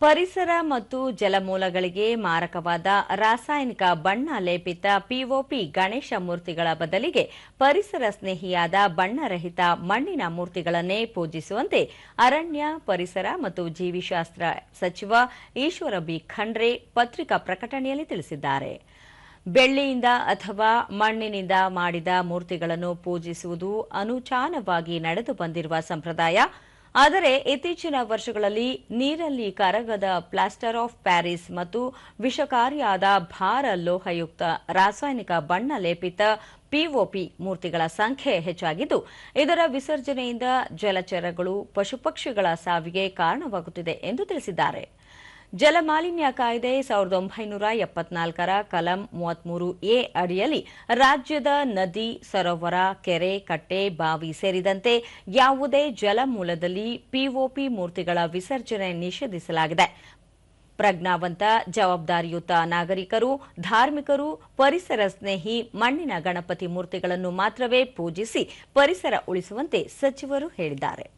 ಪರಿಸರ ಮತ್ತು ಜಲಮೂಲಗಳಿಗೆ ಮಾರಕವಾದ ರಾಸಾಯನಿಕ ಬಣ್ಣ ಲೇಪಿತ ಪಿಒಪಿ ಗಣೇಶ ಮೂರ್ತಿಗಳ ಬದಲಿಗೆ ಪರಿಸರ ಸ್ನೇಹಿಯಾದ ಬಣ್ಣರಹಿತ ಮಣ್ಣಿನ ಮೂರ್ತಿಗಳನ್ನೇ ಪೂಜಿಸುವಂತೆ ಅರಣ್ಯ, ಪರಿಸರ ಮತ್ತು ಜೀವಿಶಾಸ್ತ್ರ ಸಚಿವ ಈಶ್ವರ ಬಿ. ಖಂಡ್ರೆ ಪತ್ರಿಕಾ ಪ್ರಕಟಣೆಯಲ್ಲಿ ತಿಳಿಸಿದ್ದಾರೆ. ಬೆಳ್ಳಿಯಿಂದ ಅಥವಾ ಮಣ್ಣಿನಿಂದ ಮಾಡಿದ ಮೂರ್ತಿಗಳನ್ನು ಪೂಜಿಸುವುದು ಅನುಚಾನವಾಗಿ ನಡೆದು ಬಂದಿರುವ ಸಂಪ್ರದಾಯ ಆದರೆ ಇತ್ತೀಚಿನ ವರ್ಷಗಳಲ್ಲಿ ನೀರಲ್ಲಿ ಕರಗದ ಪ್ಲಾಸ್ಟರ್ ಆಫ್ ಪ್ಯಾರಿಸ್ ಮತ್ತು ವಿಷಕಾರಿಯಾದ ಭಾರ ಲೋಹಯುಕ್ತ ರಾಸಾಯನಿಕ ಬಣ್ಣ ಲೇಪಿತ ಪಿಒಪಿ ಮೂರ್ತಿಗಳ ಸಂಖ್ಯೆ ಹೆಚ್ಚಾಗಿದ್ದು, ಇದರ ವಿಸರ್ಜನೆಯಿಂದ ಜಲಚರಗಳು, ಪಶುಪಕ್ಷಿಗಳ ಸಾವಿಗೆ ಕಾರಣವಾಗುತ್ತಿದೆ ಎಂದು ತಿಳಿಸಿದ್ದಾರೆ. ಜಲಮಾಲಿನ್ಯ ಕಾಯ್ದೆ ಸಾವಿರದ ಒಂಬೈನೂರ ಎಪ್ಪತ್ನಾಲ್ಕರ ಕಲಂ ಮೂವತ್ಮೂರು ಎ ಅಡಿಯಲ್ಲಿ ರಾಜ್ಯದ ನದಿ, ಸರೋವರ, ಕೆರೆ, ಕಟ್ಟೆ, ಬಾವಿ ಸೇರಿದಂತೆ ಯಾವುದೇ ಜಲಮೂಲದಲ್ಲಿ ಪಿಒಪಿ ಮೂರ್ತಿಗಳ ವಿಸರ್ಜನೆ ನಿಷೇಧಿಸಲಾಗಿದೆ. ಪ್ರಜ್ಞಾವಂತ, ಜವಾಬ್ದಾರಿಯುತ ನಾಗರಿಕರು, ಧಾರ್ಮಿಕರು, ಪರಿಸರ ಸ್ನೇಹಿ ಮಣ್ಣಿನ ಗಣಪತಿ ಮೂರ್ತಿಗಳನ್ನು ಮಾತ್ರವೇ ಪೂಜಿಸಿ ಪರಿಸರ ಉಳಿಸುವಂತೆ ಸಚಿವರು ಹೇಳಿದ್ದಾರೆ.